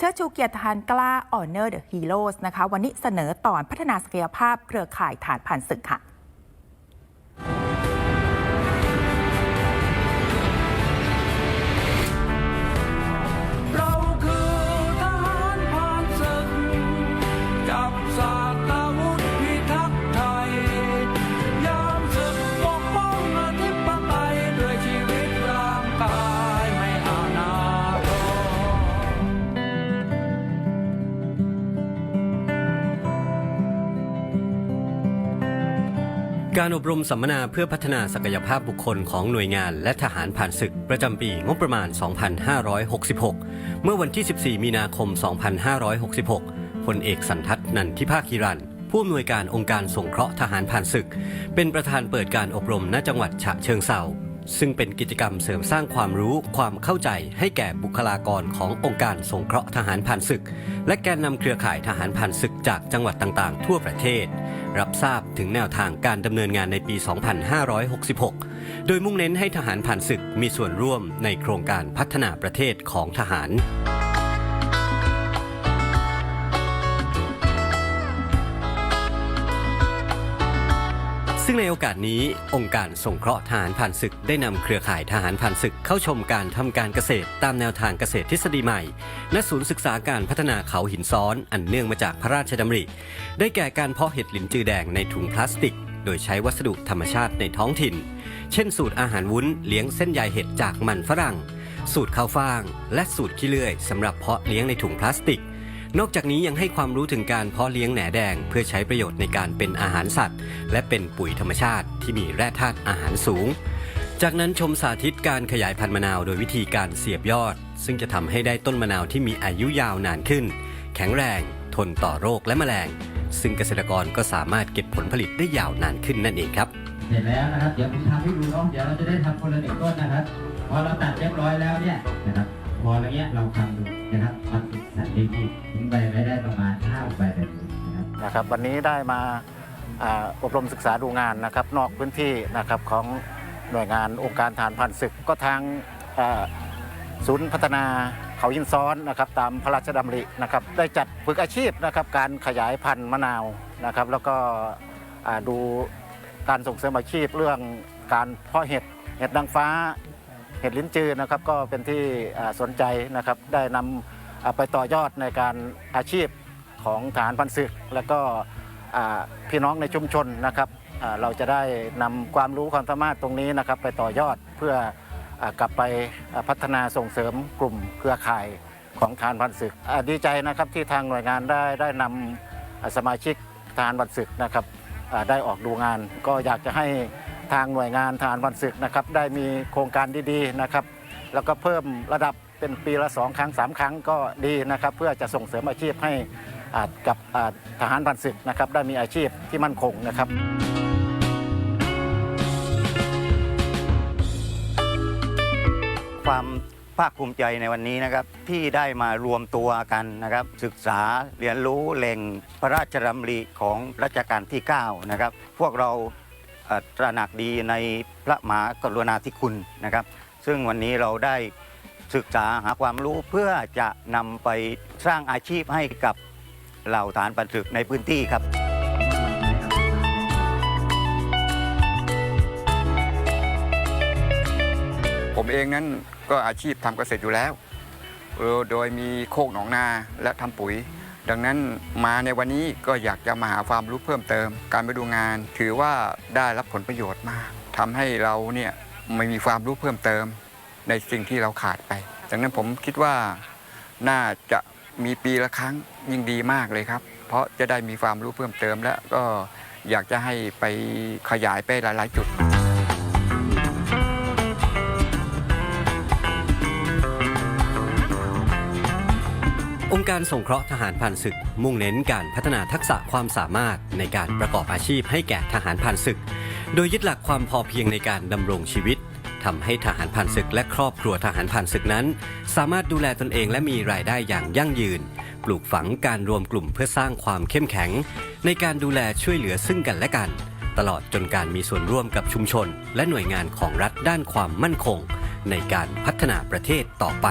เชิดชูเกียรติทานกล้า Honor the Heroes นะคะ วันนี้เสนอตอนพัฒนาศักยภาพเครือข่ายฐานผ่านศึกค่ะ การอบรมสัมมนาเพื่อพัฒนาศักยภาพบุคคลของหน่วยงานและทหารผ่านศึกประจำปีงบประมาณ 2566 เมื่อวันที่ 14 มีนาคม 2566 พลเอกสันทัศนันทิภาคีรัน ผู้อำนวยการองค์การสงเคราะห์ทหารผ่านศึก เป็นประธานเปิดการอบรมณจังหวัดฉะเชิงเทรา ซึ่งเป็นกิจกรรมเสริมสร้างความรู้ความเข้าใจให้แก่บุคลากรขององค์การสงเคราะห์ทหารผ่านศึก และแกนนำเครือข่ายทหารผ่านศึกจากจังหวัดต่างๆ ทั่วประเทศ รับทราบถึงแนวทางการดำเนินงานในปี 2566 โดยมุ่งเน้นให้ทหารผ่านศึกมีส่วนร่วมในโครงการพัฒนาประเทศของทหาร ซึ่งในโอกาสนี้องค์การสงเคราะห์ทหารผ่านศึกได้นำเครือข่ายทหารผ่านศึกเข้าชมการทำการเกษตร ตามแนวทางเกษตรทฤษฎีใหม่ ณ ศูนย์ศึกษาการพัฒนาเขาหินซ้อนอันเนื่องมาจากพระราชดำริ ได้แก่การเพาะเห็ดหลินจือแดงในถุงพลาสติก โดยใช้วัสดุธรรมชาติในท้องถิ่น เช่น สูตรอาหารวุ้นเลี้ยงเส้นใยเห็ดจากมันฝรั่ง สูตรข้าวฟ่าง และสูตรขี้เลื่อยสำหรับเพาะเลี้ยงในถุงพลาสติก นอกจากนี้ยังให้ความรู้ถึงการเพาะเลี้ยงแหนแดง เพื่อใช้ประโยชน์ในการเป็นอาหารสัตว์ และเป็นปุ๋ยธรรมชาติที่มีแร่ธาตุอาหารสูง จากนั้นชมสาธิตการขยายพันธุ์มะนาวโดยวิธีการเสียบยอด ซึ่งจะทำให้ได้ต้นมะนาวที่มีอายุยาวนานขึ้น แข็งแรง ทนต่อโรคและแมลง ซึ่งเกษตรกรก็สามารถเก็บผลผลิตได้ยาวนานขึ้นนั่นเองครับเสร็จแล้วนะครับ เดี๋ยวผมทำให้ดูเนาะเดี๋ยวเราจะได้ทำคนละหนึ่งต้นนะครับ พอเราตัดเรียบร้อยแล้วเนี่ยนะครับ พอแล้วเนี้ยเราทำดูนะครับมัน อันดีที่ทิ้งใบไว้ได้ประมาณ5ใบแบบนี้นะครับนะครับ วันนี้ได้มาอ่าอบรมศึกษาดูงานนะครับ นอกพื้นที่นะครับของหน่วยงานองค์การทหารผ่านศึกก็ทางอ่าศูนย์พัฒนาเขายินซ้อนนะครับตามพระราชดำรินะครับได้จัดฝึกอาชีพนะครับการขยายพันธุ์มะนาวนะครับ แล้วก็อ่าดูการส่งเสริมอาชีพเรื่องการเพาะเห็ดเห็ดนางฟ้า เห็ดลิ้นจือนะครับก็เป็นที่อ่าสนใจนะครับได้นำอ่า ไปต่อยอดในการอาชีพของฐานพันศึก แล้วก็พี่น้องในชุมชนนะครับเราจะได้นำความรู้ความสามารถตรงนี้นะครับไปต่อยอดเพื่ออกลับไปพัฒนาส่งเสริมกลุ่มเครือข่ายของทหานพันศึกดีใจนะครับที่ทางหน่วยงานได้ได้นำสมาชิกทหานพันศึกนะครับได้ออกดูงาน ก็อยากจะให้ทางหน่วยงานทหารพันศึกนะครับได้มีโครงการดีๆนะครับ แล้วก็เพิ่มระดับ เป็นปีละสองครั้งสามครั้งก็ดีนะครับ เพื่อจะส่งเสริมอาชีพให้อ่ากับทหารพันศึกนะครับได้มีอาชีพที่มั่นคงนะครับความภาคภูมิใจในวันนี้นะครับที่ได้มารวมตัวกันนะครับ ศึกษาเรียนรู้แหล่งพระราชดำริของรัชกาลที่ 9 นะครับ พวกเราตระหนักดีในพระมหากรุณาธิคุณนะครับ ซึ่งวันนี้เราได้ ศึกษาหาความรู้เพื่อจะนำไปสร้างอาชีพให้กับเหล่าฐานปันศึกในพื้นที่ครับ ผมเองนั้นก็อาชีพทำเกษตรอยู่แล้วเออโดยมีโคกหนองนาและทำปุ๋ย ดังนั้นมาในวันนี้ก็อยากจะมาหาความรู้เพิ่มเติม การไปดูงานถือว่าได้รับผลประโยชน์มากทำให้เราเนี่ยไม่มีความรู้เพิ่มเติม ในสิ่งที่เราขาดไป ดังนั้นผมคิดว่าน่าจะมีปีละครั้งยิ่งดีมากเลยครับ เพราะจะได้มีความรู้เพิ่มเติมและก็อยากจะให้ไปขยายไปหลาย ๆ จุด องค์การสงเคราะห์ทหารผ่านศึก มุ่งเน้นการพัฒนาทักษะความสามารถในการประกอบอาชีพให้แก่ทหารผ่านศึก โดยยึดหลักความพอเพียงในการดำรงชีวิต ทำให้ทหารผ่านศึกและครอบครัวทหารผ่านศึกนั้น สามารถดูแลตนเองและมีรายได้อย่างยั่งยืน ปลูกฝังการรวมกลุ่มเพื่อสร้างความเข้มแข็ง ในการดูแลช่วยเหลือซึ่งกันและกัน ตลอดจนการมีส่วนร่วมกับชุมชน และหน่วยงานของรัฐด้านความมั่นคง ในการพัฒนาประเทศต่อไป